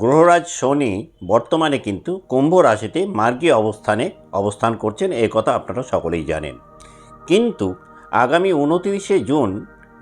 গ্রহরাজ শনি বর্তমানে কিন্তু কুম্ভ রাশিতে মার্গীয় অবস্থানে অবস্থান করছেন এই কথা আপনারা সকলেই জানেন। কিন্তু আগামী উনতিরিশে জুন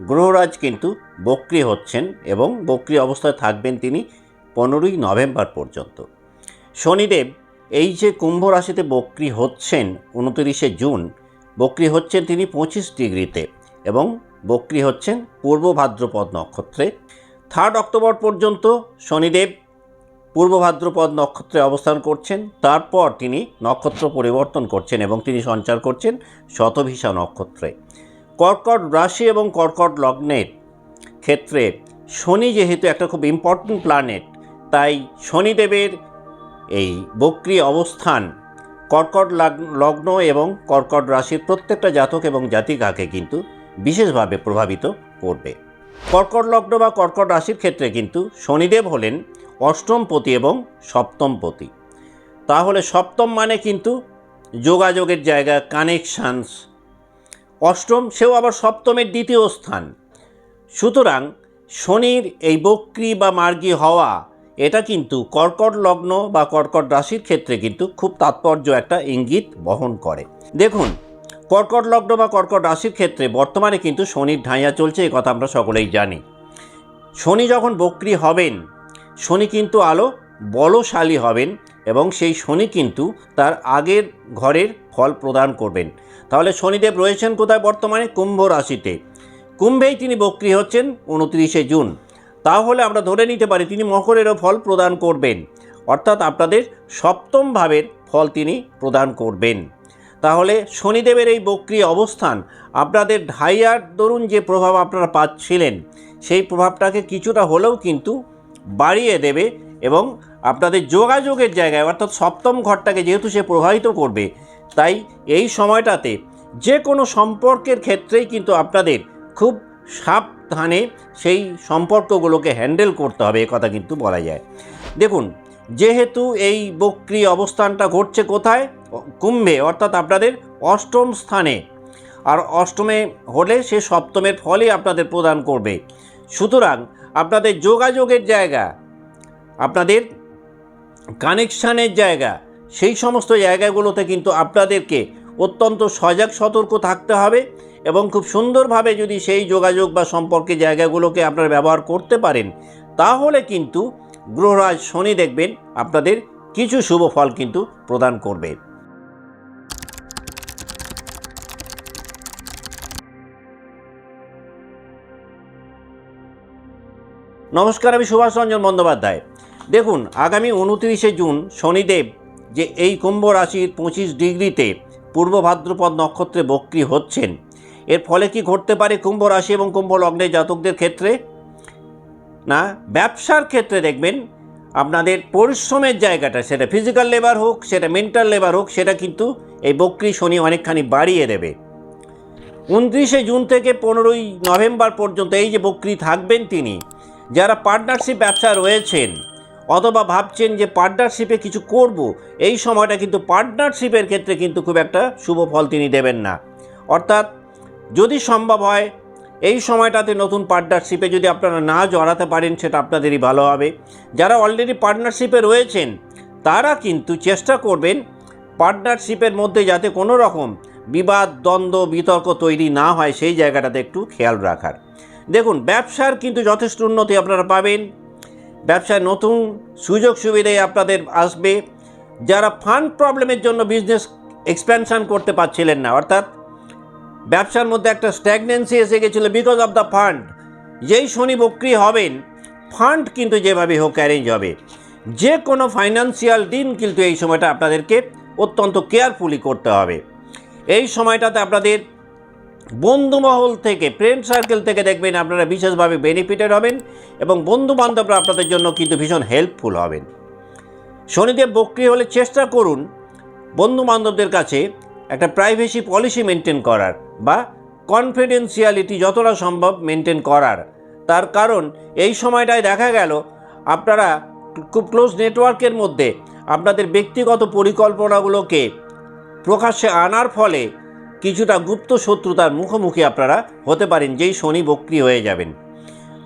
গ্রহরাজ কিন্তু বক্রি হচ্ছেন এবং বক্রি অবস্থায় থাকবেন তিনি পনেরোই নভেম্বর পর্যন্ত। শনিদেব এই যে কুম্ভ রাশিতে বক্রি হচ্ছেন উনতিরিশে জুন, বক্রি হচ্ছেন তিনি পঁচিশ ডিগ্রিতে এবং বক্রি হচ্ছেন পূর্ব ভাদ্রপদ নক্ষত্রে। থার্ড অক্টোবর পর্যন্ত শনিদেব পূর্ব ভাদ্রপদ নক্ষত্রে অবস্থান করছেন, তারপর তিনি নক্ষত্র পরিবর্তন করছেন এবং তিনি সঞ্চার করছেন শতভিসা নক্ষত্রে। কর্কট রাশি এবং কর্কট লগ্নের ক্ষেত্রে শনি যেহেতু একটা খুব ইম্পর্ট্যান্ট প্ল্যানেট তাই শনিদেবের এই বক্রি অবস্থান কর্কট লগ্ন এবং কর্কট রাশির প্রত্যেকটা জাতক এবং জাতিকাকে কিন্তু বিশেষভাবে প্রভাবিত করবে। কর্কট লগ্ন বা কর্কট রাশির ক্ষেত্রে কিন্তু শনিদেব হলেন অষ্টমপতি এবং সপ্তমপতি তাহলে সপ্তম মানে কিন্তু যোগাযোগের জায়গা কানেকশানস অষ্টম, সেও আবার সপ্তমের দ্বিতীয় স্থান। সুতরাং শনির এই বক্রি বা মার্গী হওয়া, এটা কিন্তু কর্কট লগ্ন বা কর্কট রাশির ক্ষেত্রে কিন্তু খুব তাৎপর্য একটা ইঙ্গিত বহন করে। দেখুন, কর্কট লগ্ন বা কর্কট রাশির ক্ষেত্রে বর্তমানে কিন্তু শনির ঢাইয়া চলছে এই কথা আমরা সকলেই জানি। শনি যখন বক্রি হবেন শনি কিন্তু আলো বলশালী হবেন এবং সেই শনি কিন্তু তার আগের ঘরের ফল প্রদান করবেন। তাহলে শনিদেব রয়েছেন কোথায় বর্তমানে? কুম্ভ রাশিতে। কুম্ভেই তিনি বক্রী হচ্ছেন উনত্রিশে জুন। তাহলে আমরা ধরে নিতে পারি তিনি মকরেরও ফল প্রদান করবেন। অর্থাৎ আপনাদের সপ্তম ভাবের ফল তিনি প্রদান করবেন। তাহলে শনিদেবের এই বক্রি অবস্থান, আপনাদের ঢাইয়ার দরুন যে প্রভাব আপনারা পাচ্ছিলেন, সেই প্রভাবটাকে কিছুটা হলেও কিন্তু বাড়িয়ে দেবে এবং আপনাদের যোগাযোগের জায়গায়, অর্থাৎ সপ্তম ঘরটাকে যেহেতু সে প্রভাবিত করবে, তাই এই সময়টাতে যে কোনো সম্পর্কের ক্ষেত্রেই কিন্তু আপনাদের খুব সাবধানে সেই সম্পর্কগুলোকে হ্যান্ডেল করতে হবে কথা কিন্তু বলা যায়। দেখুন, যেহেতু এই বক্রি অবস্থানটা ঘটছে কোথায়? কুম্ভে, অর্থাৎ আপনাদের অষ্টম স্থানে। আর অষ্টমে হলে সে সপ্তমের ফলই আপনাদের প্রদান করবে। সুতরাং আপনাদের যোগাযোগের জায়গা, আপনাদের কানেকশানের জায়গা, সেই সমস্ত জায়গাগুলোতে কিন্তু আপনাদেরকে অত্যন্ত সজাগ, সতর্ক থাকতে হবে এবং খুব সুন্দরভাবে যদি সেই যোগাযোগ বা সম্পর্কে জায়গাগুলোকে আপনারা ব্যবহার করতে পারেন, তাহলে কিন্তু গ্রহরাজ শনি দেখবেন আপনাদের কিছু শুভ ফল কিন্তু প্রদান করবে। নমস্কার, আমি সুভাষ রঞ্জন বন্দ্যোপাধ্যায়। দেখুন, আগামী উনত্রিশে জুন শনিদেব যে এই কুম্ভ রাশির পঁচিশ ডিগ্রিতে পূর্ব ভাদ্রপদ নক্ষত্রে বক্রি হচ্ছেন, এর ফলে কি ঘটতে পারে কুম্ভ রাশি এবং কুম্ভ লগ্নের জাতকদের ক্ষেত্রে? না, ব্যবসার ক্ষেত্রে দেখবেন, আপনাদের পরিশ্রমের জায়গাটা, সেটা ফিজিক্যাল লেবার হোক, সেটা মেন্টাল লেবার হোক, সেটা কিন্তু এই বক্রি শনি অনেকখানি বাড়িয়ে দেবে। উনত্রিশে জুন থেকে পনেরোই নভেম্বর পর্যন্ত এই যে বক্রি থাকবেন তিনি যারা পার্টনারশিপ ব্যবসা রয়েছেন অথবা ভাবছেন যে পার্টনারশিপে কিছু করব, এই সময়টা কিন্তু পার্টনারশিপের ক্ষেত্রে কিন্তু খুব একটা শুভ ফল তিনি দেবেন না। অর্থাৎ যদি সম্ভব হয়, এই সময়টাতে নতুন পার্টনারশিপে যদি আপনারা না জড়াতে পারেন, সেটা আপনাদেরই ভালো হবে। যারা অলরেডি পার্টনারশিপে রয়েছেন, তারা কিন্তু চেষ্টা করবেন পার্টনারশিপের মধ্যে যাতে কোনো রকম বিবাদ, দ্বন্দ্ব, বিতর্ক তৈরি না হয়, সেই জায়গাটাতে একটু খেয়াল রাখার। দেখুন, ব্যবসার কিন্তু যথেষ্ট উন্নতি আপনারা পাবেন। ব্যবসায় নতুন সুযোগ সুবিধায় আপনাদের আসবে। যারা ফান্ড প্রবলেমের জন্য বিজনেস এক্সপ্যানশন করতে পারছিলেন না, অর্থাৎ ব্যবসার মধ্যে একটা স্ট্যাগনেন্সি এসে গেছিল বিকজ অফ দ্য ফান্ড যেই শনি বক্রি হবেন ফান্ড কিন্তু যেভাবে হোক অ্যারেঞ্জ হবে। যে কোনো ফাইন্যান্সিয়াল দিন কিন্তু এই সময়টা আপনাদেরকে অত্যন্ত কেয়ারফুলি করতে হবে। এই সময়টাতে আপনাদের বন্ধুমহল থেকে ফ্রেন্ড সার্কেল থেকে দেখবেন আপনারা বিশেষভাবে বেনিফিটেড হবেন এবং বন্ধু বান্ধবরা আপনাদের জন্য কিন্তু ভীষণ হেল্পফুল হবেন। শনিদেব বক্রি হলে চেষ্টা করুন বন্ধু বান্ধবদের কাছে একটা প্রাইভেসি পলিসি মেনটেন করার বা কনফিডেন্সিয়ালিটি যতটা সম্ভব মেনটেন করার। তার কারণ, এই সময়টায় দেখা গেল আপনারা খুব ক্লোজ নেটওয়ার্কের মধ্যে আপনাদের ব্যক্তিগত পরিকল্পনাগুলোকে প্রকাশ্যে আনার ফলে কিছুটা গুপ্ত শত্রুতার মুখোমুখি আপনারা হতে পারেন যেই শনি বক্রি হয়ে যাবেন।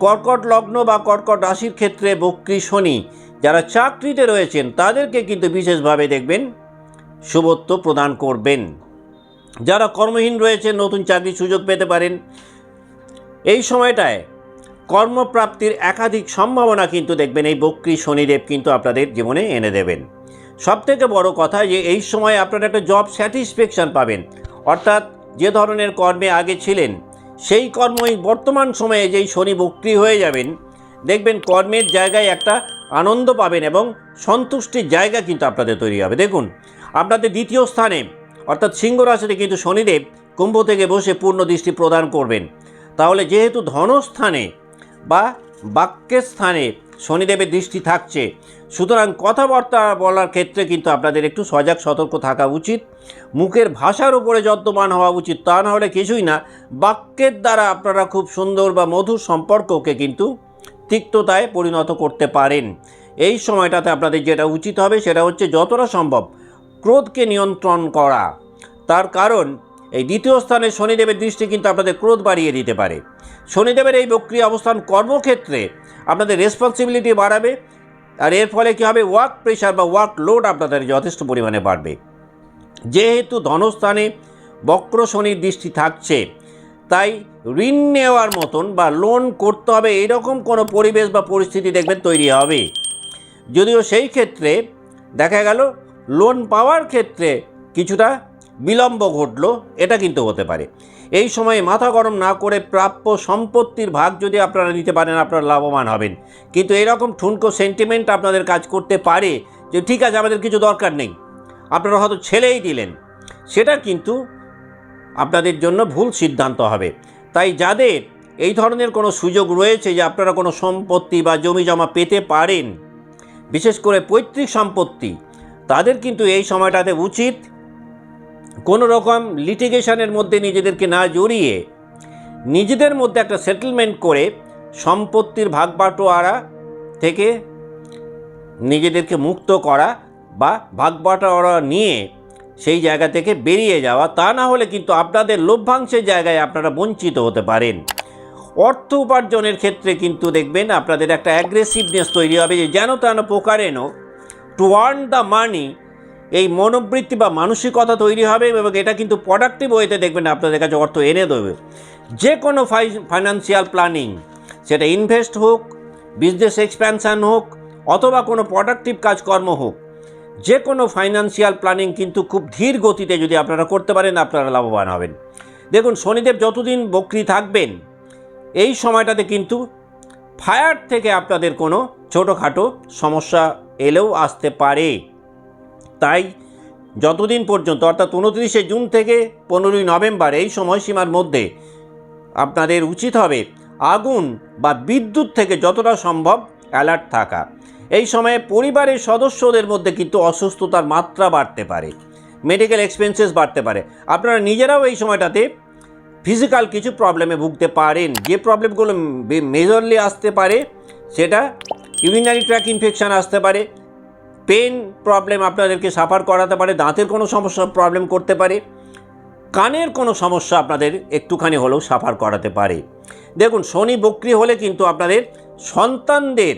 কর্কট লগ্ন বা কর্কট রাশির ক্ষেত্রে বক্রি শনি যারা চাকরিতে রয়েছেন, তাদেরকে কিন্তু বিশেষভাবে দেখবেন শুভত্ব প্রদান করবেন। যারা কর্মহীন রয়েছেন, নতুন চাকরির সুযোগ পেতে পারেন। এই সময়টায় কর্মপ্রাপ্তির একাধিক সম্ভাবনা কিন্তু দেখবেন, এই বক্রী শনিদেব কিন্তু আপনাদের জীবনে এনে দেবেন। সব থেকে বড় কথা যে, এই সময় আপনারা একটা জব স্যাটিসফ্যাকশন পাবেন। অর্থাৎ যে ধরনের কর্মে আগে ছিলেন, সেই কর্মই বর্তমান সময়ে যেই শনি বক্রী হয়ে যাবেন, দেখবেন কর্মের জায়গায় একটা আনন্দ পাবেন এবং সন্তুষ্টির জায়গা কিন্তু আপনাদের তৈরি হবে। দেখুন, আপনাদের দ্বিতীয় স্থানে, অর্থাৎ সিংহ রাশিতে কিন্তু শনিদেব কুম্ভ থেকে বসে পূর্ণ দৃষ্টি প্রদান করবেন। তাহলে যেহেতু ধনস্থানে বা বাক্যের স্থানে শনিদেবের দৃষ্টি থাকছে। সুতরাং কথাবার্তা বলার ক্ষেত্রে কিন্তু আপনাদের একটু সজাগ, সতর্ক থাকা উচিত। মুখের ভাষার উপরে যত্নবান হওয়া উচিত, তা না হলে কিছুই না। বাক্যের দ্বারা আপনারা খুব সুন্দর বা মধুর সম্পর্ককে কিন্তু তিক্ততায় পরিণত করতে পারেন। এই সময়টাতে আপনাদের যেটা উচিত হবে, সেটা হচ্ছে যতটা সম্ভব ক্রোধকে নিয়ন্ত্রণ করা। তার কারণ, এই দ্বিতীয় স্থানে শনিদেবের দৃষ্টি কিন্তু আপনাদের ক্রোধ বাড়িয়ে দিতে পারে। শনিদেবের এই বক্রিয় অবস্থান কর্মক্ষেত্রে আপনাদের রেসপন্সিবিলিটি বাড়াবে। আর এর ফলে কী হবে? ওয়ার্ক প্রেশার বা ওয়ার্ক লোড আপনাদের যথেষ্ট পরিমাণে বাড়বে। যেহেতু ধনস্থানে বক্র শনির দৃষ্টি থাকছে, তাই ঋণ নেওয়ার মতন বা লোন করতে হবে এরকম কোনো পরিবেশ বা পরিস্থিতি দেখবেন তৈরি হবে। যদিও সেই ক্ষেত্রে দেখা গেল লোন পাওয়ার ক্ষেত্রে কিছুটা বিলম্ব ঘটলো, এটা কিন্তু হতে পারে। এই সময়ে মাথা গরম না করে প্রাপ্য সম্পত্তির ভাগ যদি আপনারা নিতে পারেন, আপনারা লাভবান হবেন। কিন্তু এরকম ঠুনকো সেন্টিমেন্ট আপনাদের কাজ করতে পারে যে, ঠিক আছে, আমাদের কিছু দরকার নেই। আপনারা হয়তো ছেলেই দিলেন। সেটা কিন্তু আপনাদের জন্য ভুল সিদ্ধান্ত হবে। তাই যাদের এই ধরনের কোনো সুযোগ রয়েছে যে, আপনারা কোনো সম্পত্তি বা জমি জমা পেতে পারেন, বিশেষ করে পৈতৃক সম্পত্তি, তাদের কিন্তু এই সময়টাতে উচিত কোনো রকম লিটিগেশনের মধ্যে নিজেদেরকে না জড়িয়ে নিজেদের মধ্যে একটা সেটেলমেন্ট করে সম্পত্তির ভাগ বাটোয়ারা থেকে নিজেদেরকে মুক্ত করা বা ভাগ বাটোয়ারা নিয়ে সেই জায়গা থেকে বেরিয়ে যাওয়া, তা না হলে কিন্তু আপনাদের লভ্যাংশের জায়গায় আপনারা বঞ্চিত হতে পারেন। অর্থ উপার্জনের ক্ষেত্রে কিন্তু দেখবেন আপনাদের একটা অ্যাগ্রেসিভনেস তৈরি হবে যে যেন তেন প্রকারেনও টু আর্ন দ্য মানি এই মনোবৃত্তি বা মানসিকতা তৈরি হবে এবং এটা কিন্তু প্রোডাক্টিভ ওয়েতে দেখবেন আপনাদের কাছে অর্থ এনে দেবে। যে কোনো ফাই ফাইন্যান্সিয়াল প্ল্যানিং সেটা ইনভেস্ট হোক বিজনেস এক্সপ্যানশান হোক, অথবা কোনো প্রোডাক্টিভ কাজকর্ম হোক যে কোনো ফাইন্যান্সিয়াল প্ল্যানিং কিন্তু খুব ধীর গতিতে যদি আপনারা করতে পারেন, আপনারা লাভবান হবেন। দেখুন, শনিদেব যতদিন বকরি থাকবেন, এই সময়টাতে কিন্তু ফায়ার থেকে আপনাদের কোনো ছোটোখাটো সমস্যা এলেও আসতে পারে। তাই যতদিন পর্যন্ত, অর্থাৎ উনত্রিশে জুন থেকে পনেরোই নভেম্বর এই সময়সীমার মধ্যে আপনাদের উচিত হবে আগুন বা বিদ্যুৎ থেকে যতটা সম্ভব অ্যালার্ট থাকা। এই সময়ে পরিবারের সদস্যদের মধ্যে কিন্তু অসুস্থতার মাত্রা বাড়তে পারে, মেডিকেল এক্সপেন্সেস বাড়তে পারে। আপনারা নিজেরাও এই সময়টাতে ফিজিক্যাল কিছু প্রবলেমে ভুগতে পারেন। যে প্রবলেমগুলো মেজরলি আসতে পারে, সেটা ইউরিনারি ট্র্যাক ইনফেকশান আসতে পারে পেন প্রবলেম আপনাদেরকে সাফার করাতে পারে, দাঁতের কোনো সমস্যা প্রবলেম করতে পারে, কানের কোনো সমস্যা আপনাদের একটুখানি হলেও সাফার করাতে পারে। দেখুন, শনি বক্রি হলে কিন্তু আপনাদের সন্তানদের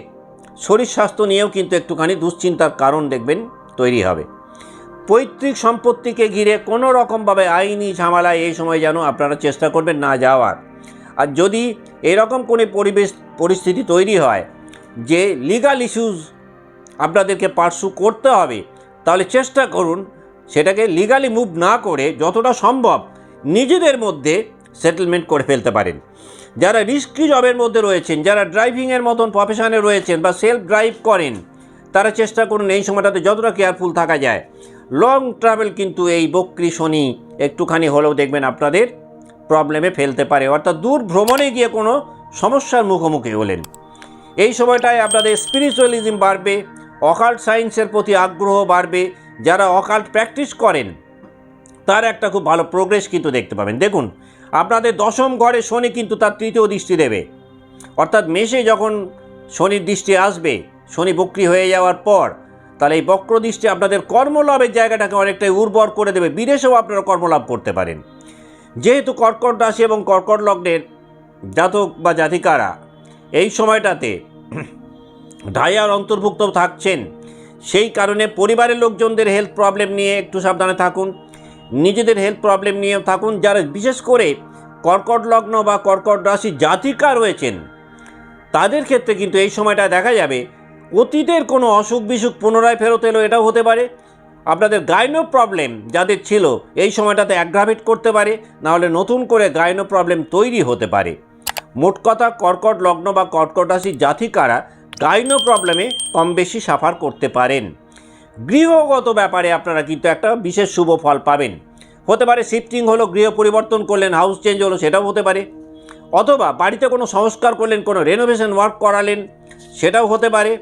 শরীর স্বাস্থ্য নিয়েও কিন্তু একটুখানি দুশ্চিন্তার কারণ দেখবেন তৈরি হবে। পৈতৃক সম্পত্তিকে ঘিরে কোনো রকমভাবে আইনি ঝামেলায় এই সময় যেন আপনারা চেষ্টা করবেন না যাওয়ার। আর যদি এরকম কোনো পরিবেশ, পরিস্থিতি তৈরি হয় যে লিগাল ইস্যুস আপনাদেরকে পার্সু করতে হবে, তাহলে চেষ্টা করুন সেটাকে লিগালি মুভ না করে যতটা সম্ভব নিজেদের মধ্যে সেটেলমেন্ট করে ফেলতে পারেন। যারা রিস্কি জবের মধ্যে রয়েছেন, যারা ড্রাইভিংয়ের মতন প্রফেশনে রয়েছেন বা সেলফ ড্রাইভ করেন, তারা চেষ্টা করুন এই সময়টাতে যতটা কেয়ারফুল থাকা যায়। লং ট্রাভেল কিন্তু এই বক্রি শনি একটুখানি হলেও দেখবেন আপনাদের প্রবলেমে ফেলতে পারে, অর্থাৎ দূর ভ্রমণে গিয়ে কোনো সমস্যার মুখোমুখি হলেন। এই সময়টায় আপনাদের স্পিরিচুয়ালিজম বাড়বে অকাল্ট সায়েন্সের প্রতি আগ্রহ বাড়বে, যারা অকাল্ট প্র্যাকটিস করেন, তার একটা খুব ভালো প্রোগ্রেস কিন্তু দেখতে পাবেন। দেখুন, আপনাদের দশম ঘরে শনি কিন্তু তার তৃতীয় দৃষ্টি দেবে। অর্থাৎ মেষে যখন শনির দৃষ্টি আসবে, শনি বক্রি হয়ে যাওয়ার পর, তাহলে এই বক্র দৃষ্টি আপনাদের কর্মলাভের জায়গাটাকে অনেকটাই উর্বর করে দেবে, বিদেশেও আপনারা কর্মলাভ করতে পারেন। যেহেতু কর্কট রাশি এবং কর্কট লগ্নের জাতক বা জাতিকারা, এই সময়টাতে ঢাইয়ার অন্তর্ভুক্ত থাকছেন। সেই কারণে পরিবারের লোকজনদের হেলথ প্রবলেম নিয়ে একটু সাবধানে থাকুন। নিজেদের হেলথ প্রবলেম নিয়ে থাকুন, যারা বিশেষ করে কর্কট লগ্ন বা কর্কট রাশি জাতিকা রয়েছেন, তাদের ক্ষেত্রে কিন্তু এই সময়টা দেখা যাবে। অতীতের কোনো অসুখ বিসুখ পুনরায় ফেরত এলো, এটাও হতে পারে। আপনাদের গাইনো প্রবলেম যাদের ছিল, এই সময়টাতে অ্যাগ্রাভেট করতে পারে, নাহলে নতুন করে গাইনো প্রবলেম তৈরি হতে পারে। মোট কথা, কর্কট লগ্ন বা কর্কট রাশির জাতিকারা গাইনো প্রবলেমে কম বেশি সাফার করতে পারেন। গৃহগত ব্যাপারে আপনারা কিন্তু একটা বিশেষ শুভ ফল পাবেন। হতে পারে শিফটিং হলো, গৃহ পরিবর্তন করলেন হাউস চেঞ্জ হলো, সেটাও হতে পারে। অথবা বাড়িতে কোনো সংস্কার করলেন, কোনো রেনোভেশন ওয়ার্ক করালেন, সেটাও হতে পারে।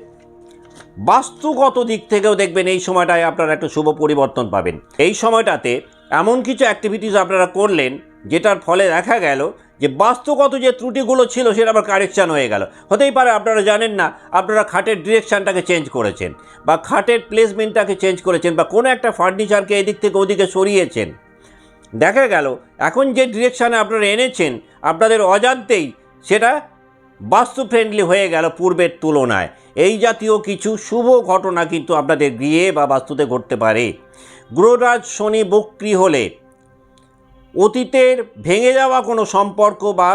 বাস্তুগত দিক থেকেও দেখবেন এই সময়টায় আপনারা একটা শুভ পরিবর্তন পাবেন। এই সময়টাতে এমন কিছু অ্যাক্টিভিটিস আপনারা করলেন যেটার ফলে দেখা গেল যে বাস্তুগত যে ত্রুটিগুলো ছিল সেটা আবার কারেকশান হয়ে গেল। হতেই পারে আপনারা জানেন না, আপনারা খাটের ডিরেকশানটাকে চেঞ্জ করেছেন বা খাটের প্লেসমেন্টটাকে চেঞ্জ করেছেন বা কোনো একটা ফার্নিচারকে এদিক থেকে ওদিকে সরিয়েছেন। দেখা গেল, এখন যে ডিরেকশানে আপনারা এনেছেন, আপনাদের অজান্তেই সেটা বাস্তু ফ্রেন্ডলি হয়ে গেল পূর্বের তুলনায়। এই জাতীয় কিছু শুভ ঘটনা কিন্তু আপনাদের গৃহে বা বাস্তুতে ঘটতে পারে। গ্রহরাজ শনি বক্রি হলে অতীতের ভেঙে যাওয়া কোনো সম্পর্ক বা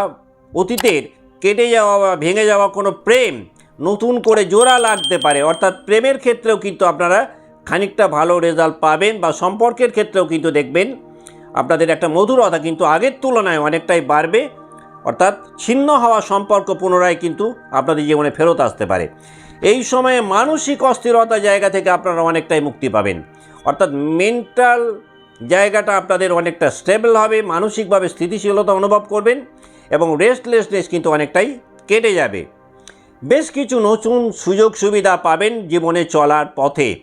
অতীতের কেটে যাওয়া বা ভেঙে যাওয়া কোনো প্রেম নতুন করে জোড়া লাগতে পারে। অর্থাৎ প্রেমের ক্ষেত্রেও কিন্তু আপনারা খানিকটা ভালো রেজাল্ট পাবেন বা সম্পর্কের ক্ষেত্রেও কিন্তু দেখবেন আপনাদের একটা মধুরতা কিন্তু আগের তুলনায় অনেকটাই বাড়বে। অর্থাৎ ছিন্ন হওয়া সম্পর্ক পুনরায় কিন্তু আপনাদের জীবনে ফেরত আসতে পারে। এই সময়ে মানসিক অস্থিরতা জায়গা থেকে আপনারা অনেকটাই মুক্তি পাবেন। অর্থাৎ মেন্টাল জায়গাটা আপনাদের অনেকটা স্টেবল হবে, মানসিকভাবে স্থিতিশীলতা অনুভব করবেন এবং রেস্টলেসনেস কিন্তু অনেকটাই কেটে যাবে। বেশ কিছু নতুন সুযোগ সুবিধা পাবেন জীবনে চলার পথে।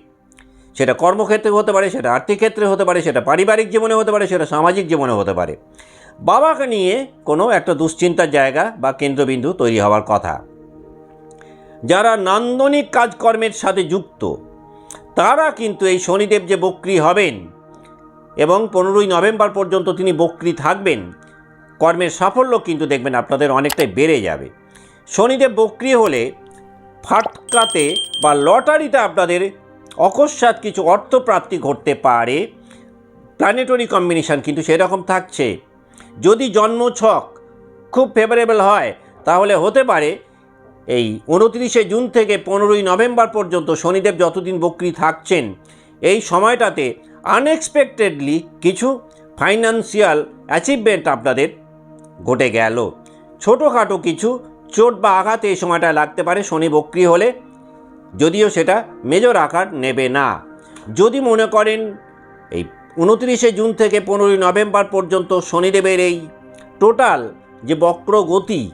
সেটা কর্মক্ষেত্রে হতে পারে, সেটা আর্থিক ক্ষেত্রে হতে পারে, সেটা পারিবারিক জীবনে হতে পারে, সেটা সামাজিক জীবনে হতে পারে। বাবাকে নিয়ে কোনো একটা দুশ্চিন্তার জায়গা বা কেন্দ্রবিন্দু তৈরি হওয়ার কথা। যারা নান্দনিক কাজকর্মের সাথে যুক্ত, তারা কিন্তু এই শনিদেব যে বক্রি হবেন এবং পনেরোই নভেম্বর পর্যন্ত তিনি বক্রি থাকবেন। কর্মের সাফল্য কিন্তু দেখবেন আপনাদের অনেকটাই বেড়ে যাবে। শনিদেব বক্রি হলে ফাটকাতে বা লটারিতে আপনাদের অকস্মাৎ কিছু অর্থপ্রাপ্তি ঘটতে পারে। প্ল্যানেটরি কম্বিনেশন কিন্তু সেরকম থাকছে। যদি জন্ম ছক খুব ফেভারেবল হয়, তাহলে হতে পারে এই উনত্রিশে জুন থেকে পনেরোই নভেম্বর পর্যন্ত শনিদেব যতদিন বক্রি থাকছেন, এই সময়টাতে আনএক্সপেক্টেডলি কিছু ফাইন্যান্সিয়াল অ্যাচিভমেন্ট আপনাদের ঘটে গেল। ছোটোখাটো কিছু চোট বা আঘাত এই সময়টা লাগতে পারে, শনি বক্রি হলে। যদিও সেটা মেজর আকার নেবে না। যদি মনে করেন, এই উনত্রিশে জুন থেকে পনেরোই নভেম্বর পর্যন্ত শনিদেবের এই টোটাল যে বক্র গতি,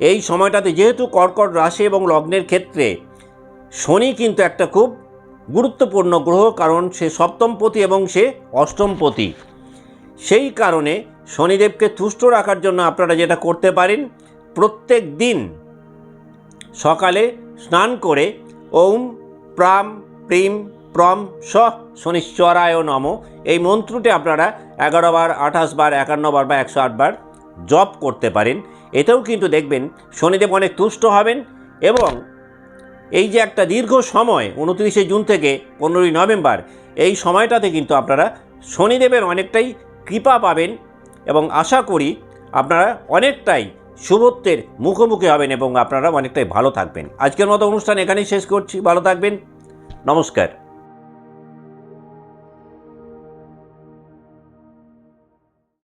এই সময়টাতে যেহেতু কর্কট রাশি এবং লগ্নের ক্ষেত্রে শনি কিন্তু একটা খুব গুরুত্বপূর্ণ গ্রহ কারণ সে সপ্তমপতি এবং সে অষ্টমপতি। সেই কারণে শনিদেবকে তুষ্ট রাখার জন্য আপনারা যেটা করতে পারেন, প্রত্যেক দিন সকালে স্নান করে ওম প্রাম প্রিম প্রম স শনিশ্বরায় নম। এই মন্ত্রটি আপনারা এগারো বার, আঠাশ বার, একান্ন বার বা একশো বার জপ করতে পারেন। এতেও কিন্তু দেখবেন শনিদেব অনেক তুষ্ট হবেন এবং এই যে একটা দীর্ঘ সময়, উনত্রিশে জুন থেকে পনেরোই নভেম্বর, এই সময়টাতে কিন্তু আপনারা শনিদেবের অনেকটাই কৃপা পাবেন এবং আশা করি আপনারা অনেকটাই শুভত্বের মুখোমুখি হবেন এবং আপনারা অনেকটাই ভালো থাকবেন। আজকের মতো অনুষ্ঠান এখানেই শেষ করছি। ভালো থাকবেন। নমস্কার।